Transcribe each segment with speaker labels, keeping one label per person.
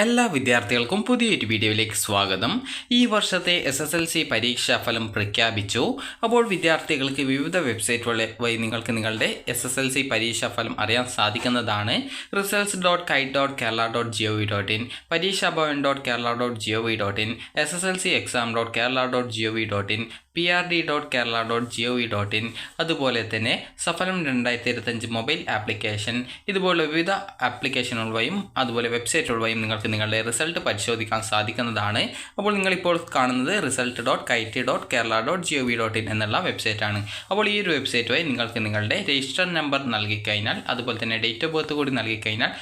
Speaker 1: എല്ലാ വിദ്യാർത്ഥികൾക്കും പുതിയൊരു വീഡിയോയിലേക്ക് സ്വാഗതം. ഈ വർഷത്തെ എസ് എസ് എൽ സി പരീക്ഷാ ഫലം പ്രഖ്യാപിച്ചു. അപ്പോൾ വിദ്യാർത്ഥികൾക്ക് വിവിധ വെബ്സൈറ്റുകളിൽ വഴി നിങ്ങൾക്ക് നിങ്ങളുടെ എസ് എസ് എൽ സി പരീക്ഷാ ഫലം അറിയാൻ സാധിക്കുന്നതാണ്. Results dot kite dot Kerala dot G O V dot in Pareeksha Bhavan dot Kerala dot G O V dot in S S L C exam dot Kerala dot G O V dot in P R D dot Kerala dot G O V dot in അതുപോലെ തന്നെ സഫലം രണ്ടായിരത്തി ഇരുപത്തഞ്ച് mobile application. ഇതുപോലെ വിവിധ ആപ്ലിക്കേഷനുകൾ വഴിയും അതുപോലെ വെബ്സൈറ്റുകൾ വഴിയും നിങ്ങൾക്ക് നിങ്ങളുടെ റിസൾട്ട് പരിശോധിക്കാൻ സാധിക്കുന്നതാണ്. അപ്പോൾ നിങ്ങളിപ്പോൾ കാണുന്നത് result dot kite dot Kerala dot G O V dot in എന്നുള്ള വെബ്സൈറ്റാണ്. അപ്പോൾ ഈ ഒരു വെബ്സൈറ്റ് വഴി നിങ്ങൾക്ക് നിങ്ങളുടെ രജിസ്റ്റർ നമ്പർ നൽകിക്കഴിഞ്ഞാൽ അതുപോലെ തന്നെ ഡേറ്റ് ഓഫ് ബർത്ത് കൂടി നൽകിക്കഴിഞ്ഞാൽ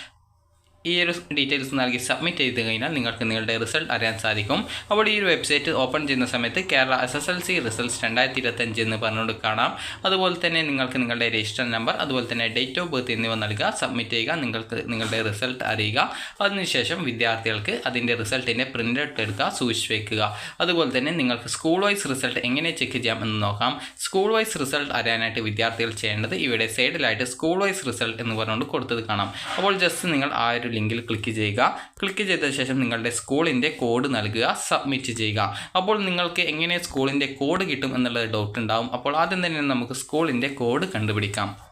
Speaker 1: ഈ ഒരു ഡീറ്റെയിൽസ് നൽകി സബ്മിറ്റ് ചെയ്ത് കഴിഞ്ഞാൽ നിങ്ങൾക്ക് നിങ്ങളുടെ റിസൾട്ട് അറിയാൻ സാധിക്കും. അപ്പോൾ ഈ ഒരു വെബ്സൈറ്റ് ഓപ്പൺ ചെയ്യുന്ന സമയത്ത് Kerala S S L C results രണ്ടായിരത്തി ഇരുപത്തഞ്ച് എന്ന് പറഞ്ഞുകൊണ്ട് കാണാം. അതുപോലെ തന്നെ നിങ്ങൾക്ക് നിങ്ങളുടെ രജിസ്റ്റർ നമ്പർ അതുപോലെ തന്നെ ഡേറ്റ് ഓഫ് ബർത്ത് എന്നിവ നൽകുക. സബ്മിറ്റ് ചെയ്യുക. നിങ്ങൾക്ക് നിങ്ങളുടെ റിസൾട്ട് അറിയുക. അതിനുശേഷം വിദ്യാർത്ഥികൾക്ക് അതിന്റെ റിസൾട്ടിന്റെ പ്രിന്റ് ഔട്ട് എടുക്കുക സൂക്ഷിച്ച് വയ്ക്കുക അതുപോലെ തന്നെ നിങ്ങൾക്ക് സ്കൂൾ വൈസ് റിസൾട്ട് എങ്ങനെ ചെക്ക് ചെയ്യാം എന്ന് നോക്കാം. സ്കൂൾ വൈസ് റിസൾട്ട് അറിയാനായിട്ട് വിദ്യാർത്ഥികൾ ചെയ്യേണ്ടത് ഇവിടെ സൈഡിലായിട്ട് സ്കൂൾ വൈസ് റിസൾട്ട് എന്ന് പറഞ്ഞുകൊണ്ട് കൊടുത്തത് കാണാം. അപ്പോൾ ജസ്റ്റ് നിങ്ങൾ ആ ഒരു ലിങ്കിൽ ക്ലിക്ക് ചെയ്യുക. ക്ലിക്ക് ചെയ്ത ശേഷം നിങ്ങളുടെ സ്കൂളിന്റെ കോഡ് നൽകുക. സബ്മിറ്റ് ചെയ്യുക. അപ്പോൾ നിങ്ങൾക്ക് എങ്ങനെ സ്കൂളിന്റെ കോഡ് കിട്ടും എന്നുള്ള ഡൗട്ട് ഉണ്ടാവും. അപ്പോൾ ആദ്യം തന്നെ നമുക്ക് സ്കൂളിന്റെ കോഡ് കണ്ടുപിടിക്കാം.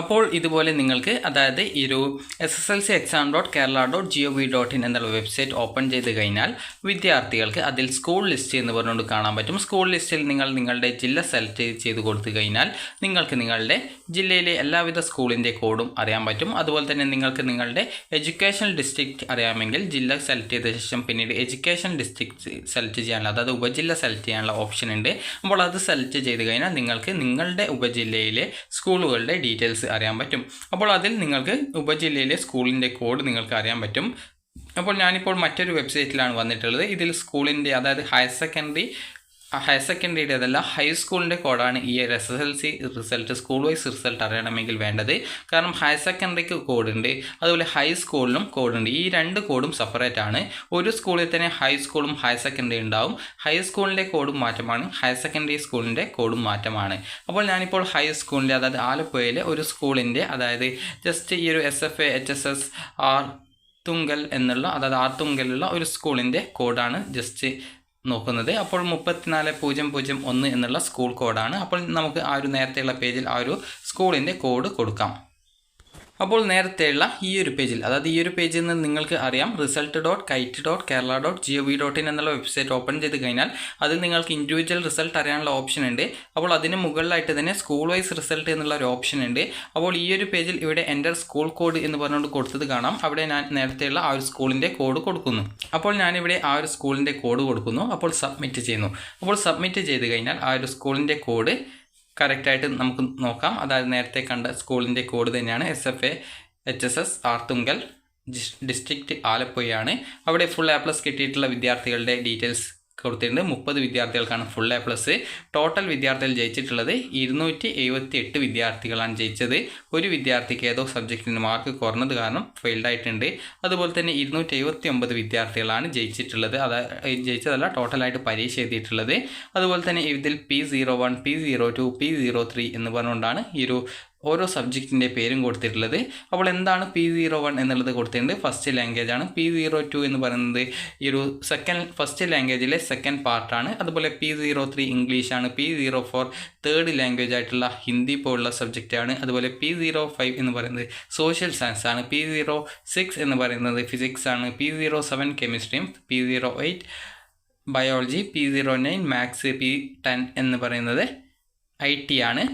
Speaker 1: അപ്പോൾ ഇതുപോലെ നിങ്ങൾക്ക് അതായത് ഈ ഒരു S S L C exam dot Kerala dot G O V dot in എന്നുള്ള വെബ്സൈറ്റ് ഓപ്പൺ ചെയ്ത് കഴിഞ്ഞാൽ വിദ്യാർത്ഥികൾക്ക് അതിൽ സ്കൂൾ ലിസ്റ്റ് എന്ന് പറഞ്ഞുകൊണ്ട് കാണാൻ പറ്റും. സ്കൂൾ ലിസ്റ്റിൽ നിങ്ങൾ നിങ്ങളുടെ ജില്ല സെലക്ട് ചെയ്ത് കൊടുത്തു കഴിഞ്ഞാൽ നിങ്ങൾക്ക് നിങ്ങളുടെ ജില്ലയിലെ എല്ലാവിധ സ്കൂളിന്റെ കോഡും അറിയാൻ പറ്റും. അതുപോലെ തന്നെ നിങ്ങൾക്ക് നിങ്ങളുടെ എഡ്യൂക്കേഷൻ ഡിസ്ട്രിക്റ്റ് അറിയാമെങ്കിൽ ജില്ല സെലക്ട് ചെയ്ത ശേഷം പിന്നീട് എഡ്യൂക്കേഷൻ ഡിസ്ട്രിക്റ്റ് സെലക്ട് ചെയ്യാനുള്ള അതായത് ഉപജില്ല സെലക്ട് ചെയ്യാനുള്ള ഓപ്ഷൻ ഉണ്ട്. അപ്പോൾ അത് സെലക്ട് ചെയ്ത് കഴിഞ്ഞാൽ നിങ്ങൾക്ക് നിങ്ങളുടെ ഉപജില്ലയിലെ സ്കൂളുകളുടെ ഡീറ്റെയിൽസ് അറിയാൻ പറ്റും. അപ്പോൾ അതിൽ നിങ്ങൾക്ക് ഉപജില്ലയിലെ സ്കൂളിന്റെ കോഡ് നിങ്ങൾക്ക് അറിയാൻ പറ്റും. അപ്പോൾ ഞാനിപ്പോൾ മറ്റൊരു വെബ്സൈറ്റിലാണ് വന്നിട്ടുള്ളത്. ഇതിൽ സ്കൂളിന്റെ അതായത് ഹയർ സെക്കൻഡറി ഹയർ സെക്കൻഡറിയുടെ അതല്ല ഹൈസ്കൂളിന്റെ കോഡാണ് ഈ ഒരു S S L C result school wise result അറിയണമെങ്കിൽ വേണ്ടത്. കാരണം ഹയർ സെക്കൻഡറിക്ക് കോഡുണ്ട് അതുപോലെ ഹൈസ്കൂളിനും കോഡുണ്ട് ഈ രണ്ട് കോഡും സെപ്പറേറ്റ് ആണ്. ഒരു സ്കൂളിൽ തന്നെ ഹൈസ്കൂളും ഹയർ സെക്കൻഡറി ഉണ്ടാവും. ഹൈസ്കൂളിന്റെ കോഡും മാറ്റമാണ് ഹയർ സെക്കൻഡറി സ്കൂളിന്റെ കോഡും മാറ്റമാണ്. അപ്പോൾ ഞാനിപ്പോൾ ഹൈസ്കൂളിന്റെ അതായത് ആലപ്പുഴയിലെ ഒരു സ്കൂളിന്റെ അതായത് ജസ്റ്റ് ഈ ഒരു S F A H S S Arthunkal എന്നുള്ള അതായത് ആർത്തുങ്കലുള്ള ഒരു സ്കൂളിന്റെ കോഡാണ് ജസ്റ്റ് നോക്കുന്നത്. അപ്പോൾ മുപ്പത്തിനാല് പൂജ്യം പൂജ്യം ഒന്ന് എന്നുള്ള സ്കൂൾ കോഡാണ്. അപ്പോൾ നമുക്ക് ആ ഒരു നേരത്തെയുള്ള പേജിൽ ആ ഒരു സ്കൂളിന്റെ കോഡ് കൊടുക്കാം. അപ്പോൾ നേരത്തെയുള്ള ഈ ഒരു പേജിൽ അതായത് ഈ ഒരു പേജിൽ നിന്ന് നിങ്ങൾക്ക് അറിയാം result dot kite dot Kerala dot G O V dot in എന്നുള്ള വെബ്സൈറ്റ് ഓപ്പൺ ചെയ്ത് കഴിഞ്ഞാൽ അതിൽ നിങ്ങൾക്ക് ഇൻഡിവിജ്വൽ റിസൾട്ട് അറിയാനുള്ള ഓപ്ഷൻ ഉണ്ട്. അപ്പോൾ അതിന് മുകളിലായിട്ട് തന്നെ സ്കൂൾ വൈസ് റിസൾട്ട് എന്നുള്ള ഒരു ഓപ്ഷൻ ഉണ്ട്. അപ്പോൾ ഈ ഒരു പേജിൽ ഇവിടെ എന്റെ സ്കൂൾ കോഡ് എന്ന് പറഞ്ഞുകൊണ്ട് കൊടുത്തത് കാണാം. അവിടെ ഞാൻ നേരത്തെയുള്ള ആ ഒരു സ്കൂളിന്റെ കോഡ് കൊടുക്കുന്നു. അപ്പോൾ ഞാനിവിടെ ആ ഒരു സ്കൂളിന്റെ കോഡ് കൊടുക്കുന്നു. അപ്പോൾ സബ്മിറ്റ് ചെയ്യുന്നു. അപ്പോൾ സബ്മിറ്റ് ചെയ്ത് കഴിഞ്ഞാൽ ആ ഒരു സ്കൂളിന്റെ കോഡ് കറക്റ്റായിട്ട് നമുക്ക് നോക്കാം. അതായത് നേരത്തെ കണ്ട സ്കൂളിന്റെ കോഡ് തന്നെയാണ് S F A H S S Arthunkal district ആലപ്പുഴയാണ്. അവിടെ ഫുൾ എ പ്ലസ് കിട്ടിയിട്ടുള്ള വിദ്യാർത്ഥികളുടെ ഡീറ്റെയിൽസ് കൊടുത്തിട്ടുണ്ട്. മുപ്പത് വിദ്യാർത്ഥികൾക്കാണ് ഫുൾ എ പ്ലസ് ടോട്ടൽ വിദ്യാർത്ഥികൾ ജയിച്ചിട്ടുള്ളത് ഇരുന്നൂറ്റി എഴുപത്തി എട്ട് വിദ്യാർത്ഥികളാണ് ജയിച്ചത്. ഒരു വിദ്യാർത്ഥിക്ക് ഏതോ സബ്ജക്റ്റിന് മാർക്ക് കുറഞ്ഞത് കാരണം ഫെയിൽഡ് ആയിട്ടുണ്ട്. അതുപോലെ തന്നെ ഇരുന്നൂറ്റി എഴുപത്തി ഒമ്പത് വിദ്യാർത്ഥികളാണ് ജയിച്ചിട്ടുള്ളത്. അതായത് ജയിച്ചതല്ല ടോട്ടലായിട്ട് പരീക്ഷ എഴുതിയിട്ടുള്ളത്. അതുപോലെ തന്നെ ഇതിൽ P zero one P zero two P zero three എന്ന് പറഞ്ഞുകൊണ്ടാണ് ഈ ഒരു ഓരോ സബ്ജക്റ്റിന്റെ പേരും കൊടുത്തിട്ടുള്ളത്. അപ്പോൾ എന്താണ് പി സീറോ വൺ എന്നുള്ളത് കൊടുത്തിട്ടുണ്ട്. ഫസ്റ്റ് ലാംഗ്വേജ് ആണ്. പി സീറോ ടു എന്ന് പറയുന്നത് ഈ ഒരു സെക്കൻഡ് ഫസ്റ്റ് ലാംഗ്വേജിലെ സെക്കൻഡ് പാർട്ടാണ് അതുപോലെ പി സീറോ ത്രീ ഇംഗ്ലീഷാണ് P zero four third language ആയിട്ടുള്ള ഹിന്ദി പോലുള്ള സബ്ജക്റ്റാണ് അതുപോലെ പി സീറോ ഫൈവ് എന്ന് പറയുന്നത് സോഷ്യൽ സയൻസ് ആണ്. പി സീറോ സിക്സ് എന്ന് പറയുന്നത് ഫിസിക്സ് ആണ്. P zero seven കെമിസ്ട്രിയും P zero eight biology P zero nine maths P ten എന്ന് പറയുന്നത് ഐ ടി ആണ്.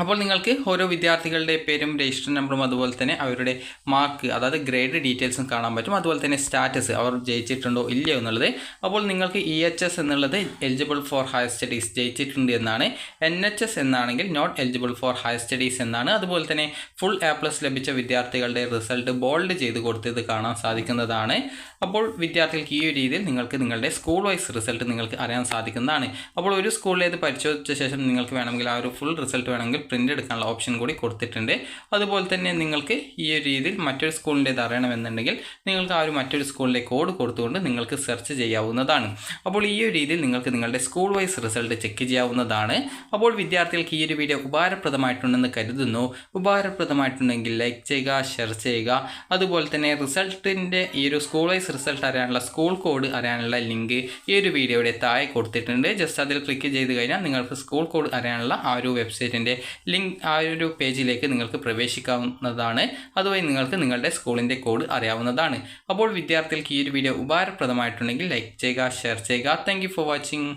Speaker 1: അപ്പോൾ നിങ്ങൾക്ക് ഓരോ വിദ്യാർത്ഥികളുടെ പേരും രജിസ്റ്റർ നമ്പറും അതുപോലെ തന്നെ അവരുടെ മാർക്ക് അതായത് ഗ്രേഡ് ഡീറ്റെയിൽസും കാണാൻ പറ്റും. അതുപോലെ തന്നെ സ്റ്റാറ്റസ് അവർ ജയിച്ചിട്ടുണ്ടോ ഇല്ലയോ എന്നുള്ളത്. അപ്പോൾ നിങ്ങൾക്ക് ഇ എച്ച് എസ് എന്നുള്ളത് എലിജിബിൾ ഫോർ ഹയർ സ്റ്റഡീസ് ജയിച്ചിട്ടുണ്ട് എന്നാണ്. എൻ എച്ച് എസ് എന്നാണെങ്കിൽ not eligible for higher studies എന്നാണ്. അതുപോലെ തന്നെ ഫുൾ എ പ്ലസ് ലഭിച്ച വിദ്യാർത്ഥികളുടെ റിസൾട്ട് ബോൾഡ് ചെയ്ത് കൊടുത്തത് കാണാൻ സാധിക്കുന്നതാണ്. അപ്പോൾ വിദ്യാർത്ഥികൾക്ക് ഈ ഒരു രീതിയിൽ നിങ്ങൾക്ക് നിങ്ങളുടെ സ്കൂൾ വൈസ് റിസൾട്ട് നിങ്ങൾക്ക് അറിയാൻ സാധിക്കുന്നതാണ്. അപ്പോൾ ഒരു സ്കൂളിലേത് പരിശോധിച്ച ശേഷം നിങ്ങൾക്ക് വേണമെങ്കിൽ ആ ഒരു ഫുൾ റിസൾട്ട് വേണമെങ്കിൽ പ്രിന്റ് എടുക്കാനുള്ള ഓപ്ഷൻ കൂടി കൊടുത്തിട്ടുണ്ട്. അതുപോലെ തന്നെ നിങ്ങൾക്ക് ഈ ഒരു രീതിയിൽ മറ്റൊരു സ്കൂളിന്റേത് അറിയണമെന്നുണ്ടെങ്കിൽ നിങ്ങൾക്ക് ആ ഒരു മറ്റൊരു സ്കൂളിലെ കോഡ് കൊടുത്തുകൊണ്ട് നിങ്ങൾക്ക് സെർച്ച് ചെയ്യാവുന്നതാണ്. അപ്പോൾ ഈ ഒരു രീതിയിൽ നിങ്ങൾക്ക് നിങ്ങളുടെ സ്കൂൾ വൈസ് റിസൾട്ട് ചെക്ക് ചെയ്യാവുന്നതാണ്. അപ്പോൾ വിദ്യാർത്ഥികൾക്ക് ഈ ഒരു വീഡിയോ ഉപകാരപ്രദമായിട്ടുണ്ടെന്ന് കരുതുന്നു. ഉപകാരപ്രദമായിട്ടുണ്ടെങ്കിൽ ലൈക്ക് ചെയ്യുക ഷെയർ ചെയ്യുക. അതുപോലെ തന്നെ റിസൾട്ടിന്റെ ഈ ഒരു സ്കൂൾ വൈസ് റിസൾട്ട് അറിയാനുള്ള സ്കൂൾ കോഡ് അറിയാനുള്ള ലിങ്ക് ഈ ഒരു വീഡിയോയുടെ താഴെ കൊടുത്തിട്ടുണ്ട്. ജസ്റ്റ് അതിൽ ക്ലിക്ക് ചെയ്ത് കഴിഞ്ഞാൽ നിങ്ങൾക്ക് സ്കൂൾ കോഡ് അറിയാനുള്ള ആ ഒരു വെബ്സൈറ്റിന്റെ ലിങ്ക് ആ ഒരു പേജിലേക്ക് നിങ്ങൾക്ക് പ്രവേശിക്കാവുന്നതാണ്. അതുവഴി നിങ്ങൾക്ക് നിങ്ങളുടെ സ്കൂളിന്റെ കോഡ് അറിയാവുന്നതാണ്. അപ്പോൾ വിദ്യാർത്ഥികൾക്ക് ഈ ഒരു വീഡിയോ ഉപകാരപ്രദമായിട്ടുണ്ടെങ്കിൽ ലൈക്ക് ചെയ്യുക ഷെയർ ചെയ്യുക. Thank for watching